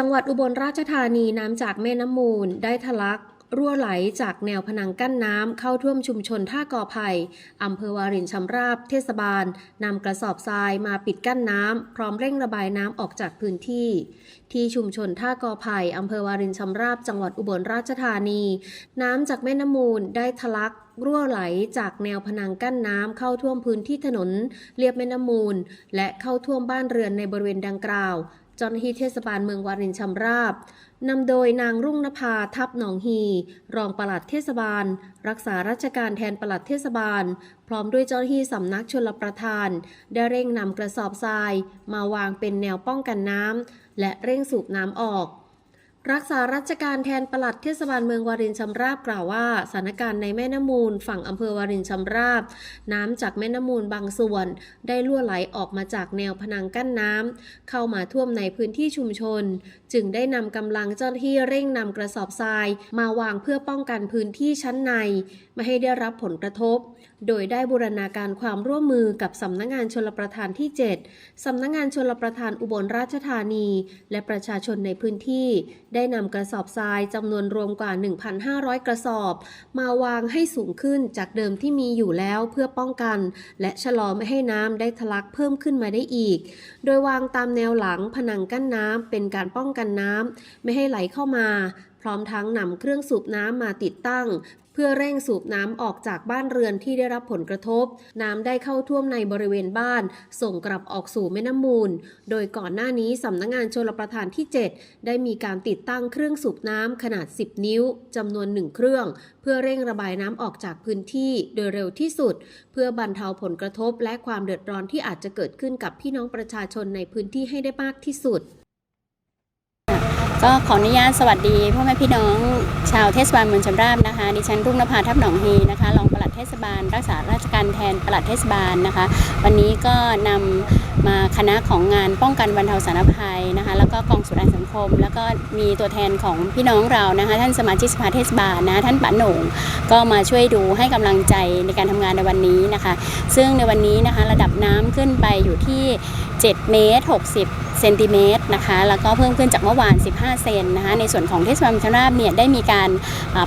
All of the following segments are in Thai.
จังหวัดอุบลราชธานีน้ำจากแม่น้ำมูล ได้ทะลัก รั่วไหลจากแนวผนังกั้นน้ำเข้าท่วมชุมชนท่ากอไผ่อำเภอวารินชำราบ เทศบาลนำกระสอบทรายมาปิดกั้นน้ำพร้อมเร่งระบายน้ำออกจากพื้นที่ ที่ชุมชนท่ากอไผ่อำเภอวารินชำราบ จังหวัดอุบลราชธานี น้ำจากแม่น้ำมูลได้ทะลักรั่วไหลจากแนวผนังกั้นน้ำเข้าท่วมพื้นที่ถนนเลียบแม่น้ำมูล และเข้าท่วมบ้านเรือนในบริเวณดังกล่าว เจ้าหน้าที่เทศบาลเมืองวารินชำราบนำโดยนางรุ่งนภาทับหนองฮี รองปลัดเทศบาล รักษาราชการแทนปลัดเทศบาล พร้อมด้วยเจ้าหน้าที่สำนักชลประทาน ได้เร่งนำกระสอบทราย มาวางเป็นแนวป้องกันน้ำและเร่งสูบน้ำออก รักษาราชการแทนปลัดเทศบาลเมืองวารินชำราบกล่าวว่าสถานการณ์ในแม่น้ำมูล ฝั่งอำเภอวารินชำราบ น้ำจากแม่น้ำมูลบางส่วน ได้รั่วไหลออกมาจากแนวผนังกั้นน้ำเข้ามาท่วมในพื้นที่ชุมชน จึงได้นำกำลังเจ้าหน้าที่เร่งนำกระสอบทราย มาวางเพื่อป้องกันพื้นที่ชั้นใน ไม่ให้ได้รับผลกระทบ โดยได้บูรณาการความร่วมมือกับสำนักงานชลประทานที่ 7 สำนักงานชลประทานอุบลราชธานี และประชาชนในพื้นที่ ได้นำกระสอบทรายจำนวนรวมกว่า 1,500 กระสอบ มาวางให้สูงขึ้นจากเดิมที่มีอยู่แล้วเพื่อป้องกัน และชะลอไม่ให้น้ำได้ทะลักเพิ่มขึ้นมาได้อีก โดยวางตามแนวหลังผนังกั้นน้ำเป็นการป้องกันน้ำไม่ให้ไหลเข้ามา พร้อมทั้งนำเครื่องสูบน้ำมาติดตั้ง พื่อเร่งสูบน้ำออกจากบ้านเรือนที่ได้รับผลกระทบ น้ำได้เข้าท่วมในบริเวณบ้าน ส่งกลับออกสู่แม่น้ำมูล โดยก่อนหน้านี้สำนักงานชลประทานที่ 7 ได้มีการติดตั้งเครื่องสูบน้ำขนาด 10 นิ้วจำนวนหนึ่งเครื่อง เพื่อเร่งระบายน้ำออกจากพื้นที่โดยเร็วที่สุด เพื่อบรรเทาผลกระทบและความเดือดร้อนที่อาจจะเกิดขึ้นกับพี่น้องประชาชนในพื้นที่ให้ได้มากที่สุด ก็ขออนุญาตสวัสดีพ่อแม่พี่น้องชาวเทศบาลเมืองชำราบนะคะ ดิฉันรุ่งนภาทับหนองฮีนะคะรองปลัดเทศบาล รักษาราชการแทนปลัดเทศบาลนะคะ วันนี้ก็นำมาคณะของงานป้องกันบรรเทาสาธารณภัยนะคะ แล้วก็กองสุรานสังคม แล้วก็มีตัวแทนของพี่น้องเรานะคะ ท่านสมาชิกสภาเทศบาลนะะท่านป๋าโหน่งก็มาช่วยดูให้กำลังใจในการทำงานในวันนี้นะคะ ซึ่งในวันนี้นะคะระดับน้ำขึ้นไปอยู่ที่ 7 เมตร 60 เซนติเมตรนะคะ แล้วก็เพิ่มขึ้นจากเมื่อวาน 15 เซนนะคะ ในส่วนของเทศบาลชลราบเนี่ยได้มีการ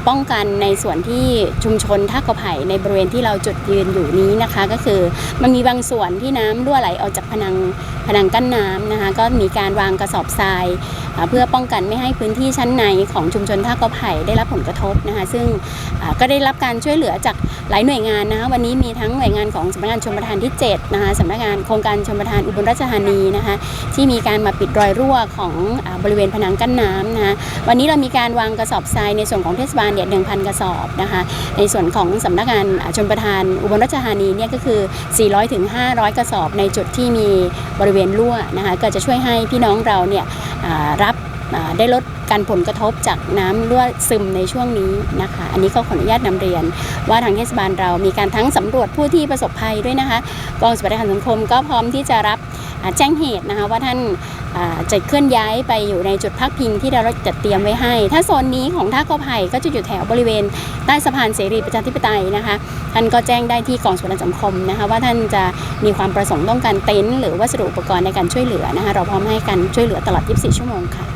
ป้องกันในส่วนที่ชุมชนท่ากระไผ่ในบริเวณที่เราจุดยืนอยู่นี้นะคะ ก็คือมันมีบางส่วนที่น้ำรั่วไหลออกจากผนังผนังกั้นน้ำนะคะ ก็มีการวางกระสอบทราย เพื่อป้องกันไม่ให้พื้นที่ชั้นในของชุมชนท่ากระไผ่ได้รับผลกระทบนะคะซึ่งก็ได้รับการช่วยเหลือจากหลายหน่วยงานนะคะวันนี้มีทั้งหน่วยงานของสำนักงานชมประทานที่7นะคะสำนักงานโครงการชมประทานอุบลราชธานีนะคะที่มีการมาปิดรอยรั่วของอบริเวณผนังกั้นน้ำนะคะวันนี้เรามีการวางกระสอบทรายในส่วนของเทศบาลเนี่ย1,000กระสอบนะคะในส่วนของสำนักงานชนประทานอุบลราชธานีเนี่ยก็คือ 400ถึง500 กระสอบในจุดที่มีบริเวณรั่วนะคะก็จะช่วยให้พี่น้องเราเนี่ย ได้ลดการผลกระทบจากน้ำรั่วซึมในช่วงนี้นะคะ อันนี้ก็ขออนุญาตนำเรียน ว่าทางเทศบาลเรามีการทั้งสำรวจผู้ที่ประสบภัยด้วยนะคะกองสวัสดิการสังคมก็พร้อมที่จะรับแจ้งเหตุนะคะว่าท่านจะเคลื่อนย้ายไปอยู่ในจุดพักพิงที่เราจัดเตรียมไว้ให้ ถ้าโซนนี้ของท่ากอไผ่ก็จะอยู่แถวบริเวณใต้สะพานเสรีประชาธิปไตยนะคะ ท่านก็แจ้งได้ที่กองสวัสดิการสังคมนะคะว่าท่านจะมีความประสงค์ต้องการเต็นท์หรือวัสดุอุปกรณ์ในการช่วยเหลือนะคะเราพร้อมให้การช่วยเหลือตลอด 24 ชั่วโมงค่ะ